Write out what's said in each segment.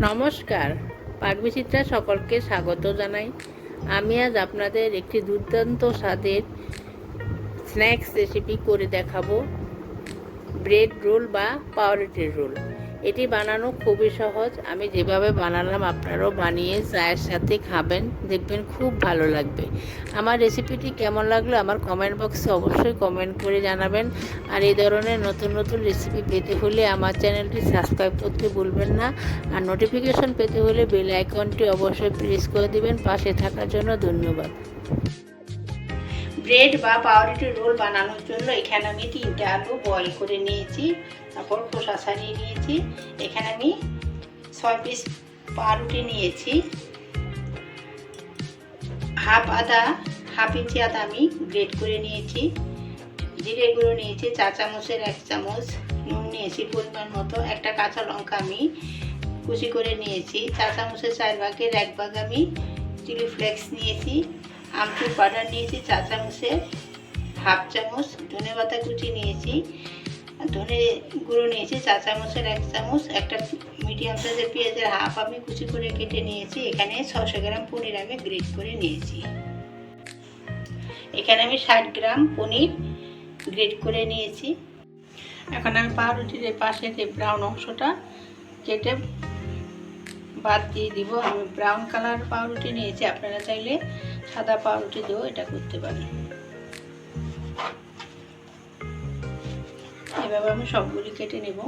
নমস্কার। পাকবিচিত্রা সকলকে স্বাগত জানাই। আমি আজ আপনাদের একটি দুর্দান্ত স্বাদের স্ন্যাক্স রেসিপি করে দেখাবো। ব্রেড রোল বা পাউরুটির রোল। এটি বানানো খুবই সহজ। আমি যেভাবে বানালাম, আপনারাও বানিয়ে চায়ের সাথে খাবেন। দেখবেন খুব ভালো লাগবে। আমার রেসিপিটি কেমন লাগল আমার কমেন্ট বক্সে অবশ্যই কমেন্ট করে জানাবেন। আর এই ধরনের নতুন নতুন রেসিপি পেতে হলে আমার চ্যানেলটি সাবস্ক্রাইব করতে ভুলবেন না। আর নোটিফিকেশন পেতে হলে বেল আইকনটি অবশ্যই প্রেস করে দিবেন। পাশে থাকার জন্য ধন্যবাদ। ব্রেড বা পাউরুটির রোল বানানোর জন্য এখানে আমি তিনটে আলু বয়েল করে নিয়েছি, তারপর খোসা ছাড়িয়ে নিয়েছি। এখানে আমি ছয় পিস পাউরুটি নিয়েছি। হাফ আদা, হাফ ইঞ্চি আদা আমি গ্রেট করে নিয়েছি। জিরে গুঁড়ো নিয়েছি, চা চামচের এক চামচ নুন নিয়েছি পরিমাণ মতো। একটা কাঁচা লঙ্কা আমি কুচি করে নিয়েছি। চা চামচের চার ভাগের এক ভাগ আমি চিলি ফ্লেক্স নিয়েছি। আমচুর পাউডার নিয়েছি চা চামচের হাফ চামচ, ধনে পাতা কুচি নিয়েছি ধনে গুঁড়ো নিয়েছি চা চামচের এক চামচ, একটা মিডিয়াম সাইজের পেঁয়াজের হাফ আমি কুচি করে কেটে নিয়েছি, এখানে ছশো গ্রাম পনির আমি গ্রেট করে নিয়েছি। এখানে আমি ষাট গ্রাম পনির গ্রেট করে নিয়েছি। এখন আমি পাউরুটির পাশে যে ব্রাউন অংশটা, কেটে বাদ দিয়ে দিব। আমি ব্রাউন কালার পাউরুটি নিয়েছি। আপনারা চাইলে সাদা পাউরুটি দিয়েও এটা করতে পারেন। এভাবে আমি সবগুলি কেটে নেব।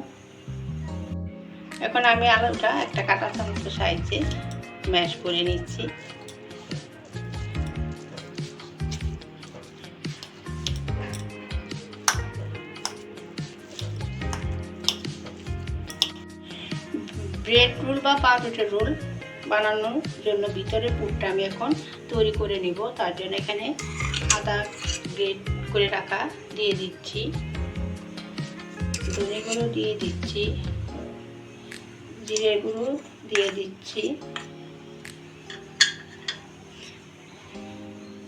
এখন আমি আলুটা একটা কাটা চামচের সাইজে ম্যাশ করে নিচ্ছি। ব্রেড রোল বা পাউরুটির রোল বানানোর জন্য ভিতরে পুরটা আমি এখন তৈরি করে নিব। তার জন্য এখানে আদা গ্রেড করে রাখা দিয়ে দিচ্ছি। ধনে গুঁড়ো দিয়ে দিচ্ছি। জিরে গুঁড়ো দিয়ে দিচ্ছি।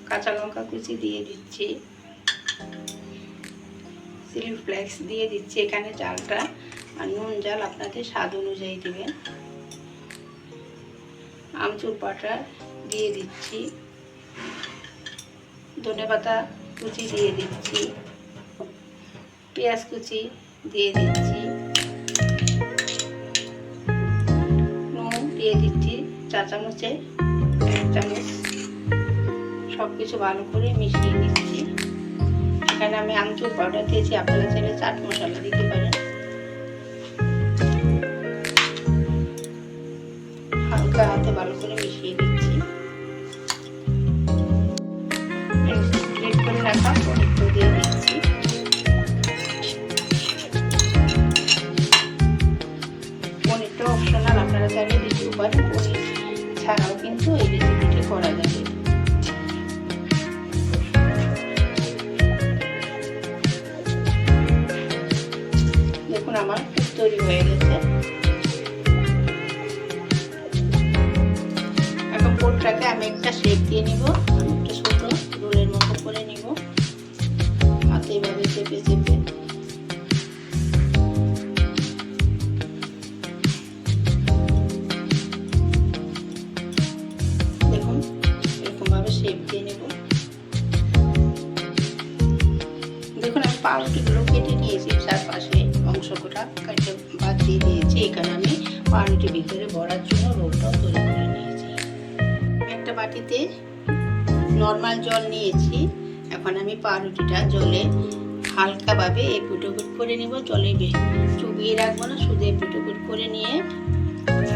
কাঁচা লঙ্কা কুচি দিয়ে দিচ্ছি। চিলি ফ্লেক্স দিয়ে দিচ্ছি। এখানে চালটা আর নুন জাল আপনাদের স্বাদ অনুযায়ী দেবেন। আমচুর পাটা দিয়ে দিচ্ছি। ধনে পাতা কুচি দিয়ে দিচ্ছি। পেঁয়াজ কুচি দিয়ে দিচ্ছি। নুন দিয়ে দিচ্ছি চা চামচে, এক চামচ। সব কিছু ভালো করে মিশিয়ে নিচ্ছি। এখানে আমি আমচুর পাউডার দিয়েছি, আপনারা চাইলে চাট মশলা দিতে হালকা হাতে ভালো করে মিশিয়ে দিচ্ছি দিয়ে দিচ্ছি। অপশনাল আপনারা চাইলে ছাড়াও কিন্তু এই করা দেখুন, আমার তৈরি হয়ে গেছে। এখন আমি একটা শেপ দিয়ে নিব, একটা ছোট, রোলের মতো করে নিব। হাতে এভাবে চেপে চেপে। দেখুন, এরকমভাবে দিয়ে দেখুন, আমি কেটে নিয়েছি, চারপাশে অংশটা কেটে বাদ দিয়ে দিয়েছি। এখানে আমি পাউরুটির ভিতরে ভরার জন্য রোলটাও তৈরি করে একটা বাটিতে নর্মাল জল নিয়েছি। এখন আমি পাউরুটিটা জলে হালকাভাবে এপুট ওপুট করে নিব। জলে চুবিয়ে রাখব না, শুধু এপুট ওপুট করে নিয়ে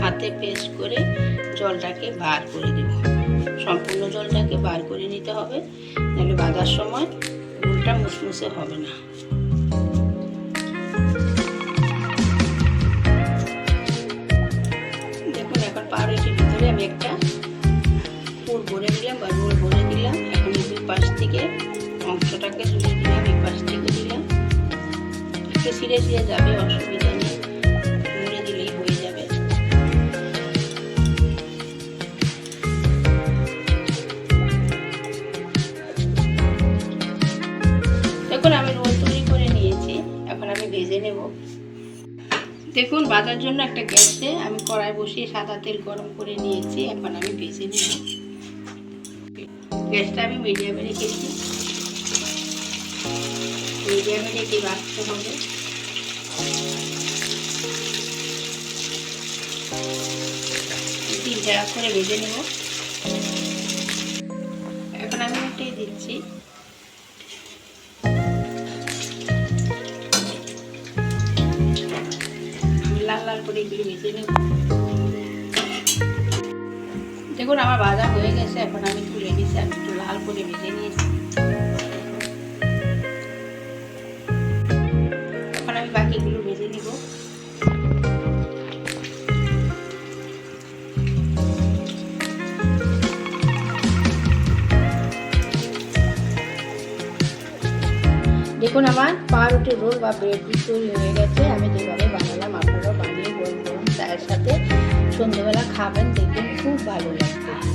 হাতে পেস্ট করে জলটাকে বার করে দেব। সম্পূর্ণ জলটাকে বার করে নিতে হবে, নাহলে বাঁধার সময় রোলটা মুসমুসে হবে না। দেখুন, এখন পাউরুটির ভিতরে আমি একটা অংশটাকে জুড়ে দিলাম এই পাশ থেকে দিলাম একটু ছিঁড়ে ছিঁড়ে যাবে, অসুবিধা নেই। মুড়ে দিলেই হয়ে যাবে। দেখুন, আমি রোল তৈরি করে নিয়েছি। এখন আমি ভেজে নেব। দেখুন ভাজার জন্য একটা গ্যাসে আমি কড়াই বসিয়ে সাদা তেল গরম করে নিয়েছি। এখন আমি ভেজে নেব। গ্যাসটা আমি মিডিয়ামে রেখেছি। মিডিয়ামে রেখে ভাজতে হবে। তিন জায়গা করে ভেজে নেব। এখন আমি উঠিয়ে দিচ্ছি। লাল লাল করে এগুলো ভেজে নেব। দেখুন, আমার ভাজা হয়ে গেছে। এখন আমি তুলে নিচ্ছি আমি একটু লাল করে ভেজে নিয়েছি। দেখুন আমার পাউরুটি রোল বা ব্রেড তৈরি হয়ে গেছে। আমি যেভাবে বানালাম, আপনারাও বানিয়ে বলবেন চায়ের সাথে সন্ধ্যেবেলা খাবেন, দেখবেন খুব ভালো লাগবে।